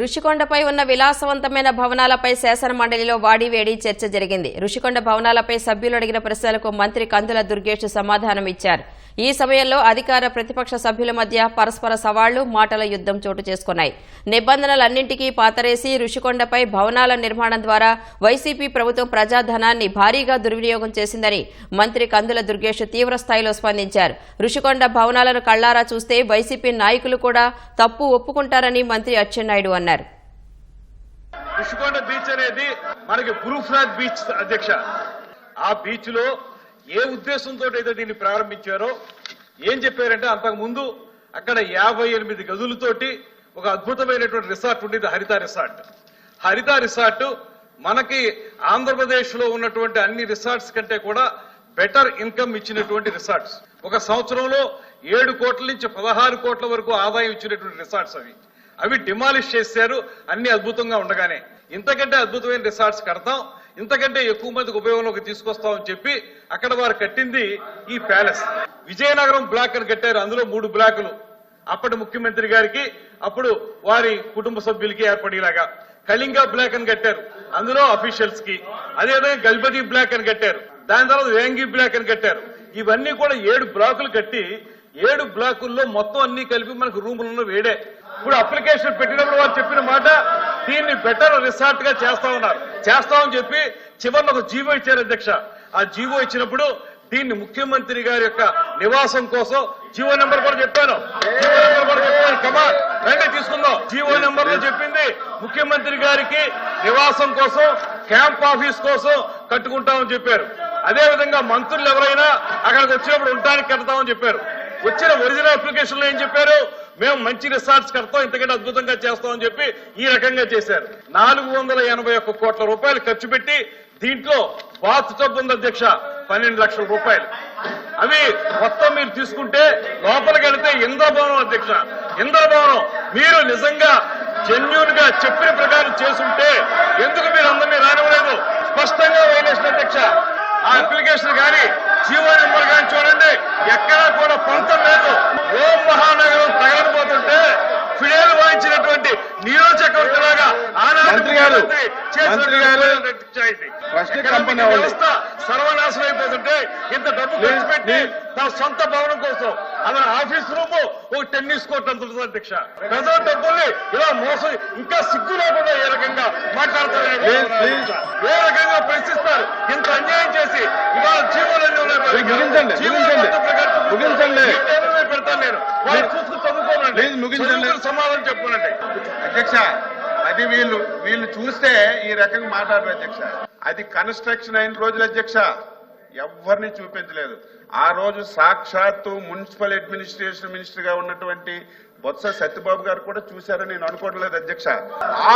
రుషికొండపై ఉన్న విలాసవంతమైన భవనాలపై శాసన మండలిలో వాడివేడి చర్చ జరిగింది. రుషికొండ భవనాలపై సభ్యులు అడిగిన ప్రశ్నలకు మంత్రి కందుల దుర్గేష్ సమాధానం ఇచ్చారు. ఈ సమయంలో అధికార ప్రతిపక్ష సభ్యుల మధ్య పరస్పర సవాళ్ళు మాటల యుద్ధం చోటు చేసుకున్నాయి. నిబంధనలన్నింటికీ పాతరేసి రుషికొండపై భవనాల నిర్మాణం ద్వారా వైసీపీ ప్రభుత్వం ప్రజాధనాన్ని భారీగా దుర్వినియోగం చేసిందని మంత్రి కందుల దుర్గేష్ తీవ్ర స్థాయిలో స్పందించారు. రుషికొండ భవనాలను కళ్ళారా చూస్తే వైసీపీ నాయకులు కూడా తప్పు ఒప్పుకుంటారని మంత్రి అచ్చెన్నాయుడు అన్నారు. రుషికొండ బీచ్ అనేది మనకి గురుఫ్రాగ్ బీచ్ అధ్యక్ష. ఆ బీచ్లో ఏ ఉద్దేశంతో అయితే దీన్ని ప్రారంభించారో ఏం చెప్పారంటే అంతకు ముందు అక్కడ యాభై ఎనిమిది గదులతోటి ఒక అద్భుతమైనటువంటి రిసార్ట్ ఉండేది హరిత రిసార్ట్. హరిత రిసార్ట్ మనకి ఆంధ్రప్రదేశ్లో ఉన్నటువంటి అన్ని రిసార్ట్స్ కంటే కూడా బెటర్ ఇన్కమ్ ఇచ్చినటువంటి రిసార్ట్స్. ఒక సంవత్సరంలో ఏడు కోట్ల నుంచి పదహారు కోట్ల వరకు ఆదాయం ఇచ్చినటువంటి రిసార్ట్స్ అవి. అవి డిమాలిష్ చేశారు అన్ని అద్భుతంగా ఉండగానే. ఇంతకంటే అద్భుతమైన రిసార్ట్స్ కడతాం ఇంతకంటే ఎక్కువ మందికి ఉపయోగంలోకి తీసుకొస్తామని చెప్పి అక్కడ వారు కట్టింది ఈ ప్యాలెస్. విజయనగరం బ్లాక్ అని కట్టారు అందులో మూడు బ్లాకులు. అప్పటి ముఖ్యమంత్రి గారికి అప్పుడు వారి కుటుంబ సభ్యులకి ఏర్పడేలాగా. కళింగ బ్లాక్ అని కట్టారు అందులో అఫీషియల్స్కి. అదేవిధంగా గల్బదీ బ్లాక్ అని కట్టారు దాని తర్వాత వేంగి బ్లాక్ అని కట్టారు. ఇవన్నీ కూడా ఏడు బ్లాకులు కట్టి ఏడు బ్లాకుల్లో మొత్తం అన్ని కలిపి మనకు రూములను వేడే. ఇప్పుడు అప్లికేషన్ పెట్టినప్పుడు వారు చెప్పిన మాట దీన్ని బెటర్ రిసార్ట్గా చేస్తా ఉన్నారు. చేస్తామని చెప్పి చివరిలో ఒక జీవో ఇచ్చారు అధ్యక్ష. ఆ జీవో ఇచ్చినప్పుడు దీన్ని ముఖ్యమంత్రి గారి యొక్క నివాసం కోసం జీవో నెంబర్ కూడా చెప్పాను. జీవో నెంబర్ కూడా చెప్పాను. కమా రండి తీసుకుందాం. జీవో నెంబర్లో చెప్పింది ముఖ్యమంత్రి గారికి నివాసం కోసం క్యాంప్ ఆఫీస్ కోసం కట్టుకుంటామని చెప్పారు. అదే విధంగా మంత్రులు ఎవరైనా అక్కడికి వచ్చినప్పుడు ఉండడానికి కడతామని చెప్పారు. వచ్చిన ఒరిజినల్ అప్లికేషన్లో ఏం చెప్పారు? మేము మంచి రిసార్ట్స్ కడతాం ఇంతకంటే అద్భుతంగా చేస్తామని చెప్పి ఈ రకంగా చేశారు. నాలుగు వందల ఎనభై ఒక్క కోట్ల రూపాయలు ఖర్చు పెట్టి దీంట్లో బాత్ టబ్ ఉంది అధ్యక్ష పన్నెండు లక్షల రూపాయలు. అవి మొత్తం మీరు తీసుకుంటే లోపలికి వెళితే ఇంద్రభవనం అధ్యక్ష ఇంద్రభవనం. మీరు నిజంగా జెన్యున్గా చెప్పిన ప్రకారం చేసుంటే ఎందుకు మీరు అందరినీ రానివ్వలేదు? స్పష్టంగా వైలేషన్ అధ్యక్ష. ఆ అప్లికేషన్ కానీ జీవో నెంబర్ కానీ చూడండి ఎక్కడా కూడా పొంతం లేదు. ఓం మహానగరం తగలబోతుంటే ఫిడేలు వాయించినటువంటి నీరజ్ చక్రవర్తి లాగా ఆనాటి మంత్రి గారు, ముఖ్యమంత్రి చేసిన మంత్రి గారు, ఎకనామిక్ కంపెనీ. వ్యవస్థ సర్వనాశనం అయిపోతుంటే ఇంత డబ్బు ఖర్చు పెట్టి. తన సొంత భవనం కోసం అతని ఆఫీస్ రూమ్ ఒక టెన్నిస్ కోర్ట్ అంత ఉంటుంది అధ్యక్ష. ప్రజల డబ్బుల్ని ఇలా మోసం ఇంకా సిగ్గు లేకుండా ఏ రకంగా మాట్లాడతారు. ఏ రకంగా ప్రశ్నిస్తారు? ఇంత అన్యాయం చేసి ఇవాళ జీవోలన్నీ ఉన్నాయి ముగించండి, పెడతాను నేను? వాళ్ళు. చూసుకుని చదువుకోనండి సమాధానం చెప్పుకోనండి. అధ్యక్ష అది వీళ్ళు వీళ్ళు చూస్తే ఈ రకంగా మాట్లాడరు అధ్యక్ష. అది కన్స్ట్రక్షన్ అయిన రోజులు అధ్యక్ష. ఎవరిని చూపించలేదు. ఆ రోజు సాక్షాత్తు మున్సిపల్ అడ్మినిస్ట్రేషన్ మినిస్టర్గా ఉన్నటువంటి బొత్స సత్యబాబు గారు కూడా చూశారని నేను అనుకోవట్లేదు అధ్యక్ష.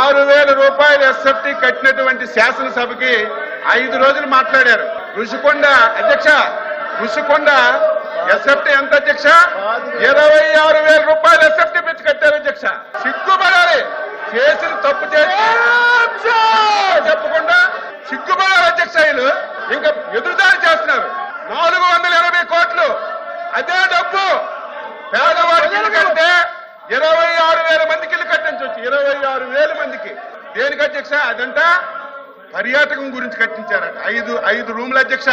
ఆరు వేల రూపాయలు ఎస్ఎఫ్టీ కట్టినటువంటి శాసనసభకి ఐదు రోజులు మాట్లాడారు. ఋషికొండ అధ్యక్ష ఋషికొండ ఎస్ఎఫ్టీ ఎంత అధ్యక్ష? ఇరవై ఆరు వేల రూపాయలు ఎస్ఎఫ్టీ పెంచి కట్టారు అధ్యక్ష. సిగ్గుపడాలి. చేసిన తప్పు చేసి చెప్పకుండా సిగ్గుపడాలి అధ్యక్ష వీళ్ళు ఇంకా ఎదురుదారి చేస్తున్నారు. నాలుగు వందల ఎనభై కోట్లు. అదే డబ్బు పేదవాడికి ఇల్లు కడితే ఇరవై ఆరు వేల మందికి ఇల్లు కట్టించవచ్చు. ఇరవై ఆరు వేల మందికి. దేనికి అధ్యక్ష? అదంతా పర్యాటకం గురించి కట్టించారట. ఐదు ఐదు రూముల అధ్యక్ష.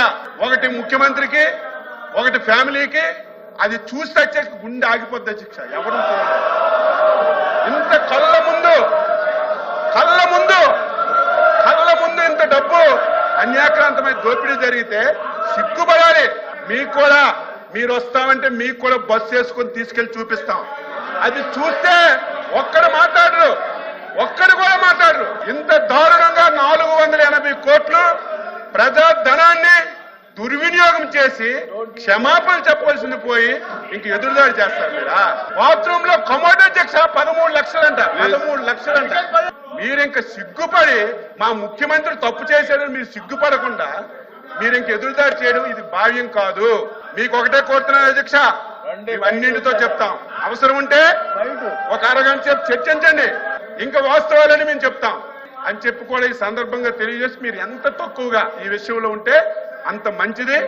ఒకటి ముఖ్యమంత్రికి ఒకటి ఫ్యామిలీకి. అది చూస్తే అధ్యక్ష గుండె ఆగిపోద్ది అధ్యక్ష. ఎవరు చూడలేదు. ఇంత కళ్ళ ముందు కళ్ళ ముందు కళ్ళ ముందు ఇంత డబ్బు అన్యాక్రాంతమైన దోపిడీ జరిగితే సిగ్గుపడాలి. మీకు కూడా మీరు వస్తామంటే మీకు కూడా బస్సు వేసుకొని తీసుకెళ్ళి చూపిస్తాం. అది చూస్తే ఒక్కడు మాట్లాడరు. ఒక్కడు కూడా మాట్లాడరు. ఇంత దారుణంగా నాలుగు వందల ఎనభై కోట్లు ప్రజా ధనాన్ని దుర్వినియోగం చేసి క్షమాపణ చెప్పవలసింది పోయి ఇంక ఎదురుదాడి చేస్తారు మీరా బాత్రూమ్లో కమోడ్ అధ్యక్ష పదమూడు లక్షలంట. పదమూడు లక్షలంట. మీరు ఇంక సిగ్గుపడి మా ముఖ్యమంత్రి తప్పు చేశారని మీరు సిగ్గుపడకుండా మీరు ఇంక ఎదురుదాడి చేయడం ఇది భావ్యం కాదు. మీకు ఒకటే కోరుతున్నాను అధ్యక్ష. ఇవన్నింటితో చెప్తాం. అవసరం ఉంటే ఒక అరగంట సేపు చర్చించండి. ఇంకా వాస్తవాలని మేము చెప్తాం. అని చెప్పి కూడా ఈ సందర్భంగా తెలియజేసి మీరు ఎంత తక్కువగా ఈ విషయంలో ఉంటే అంత మంచిది.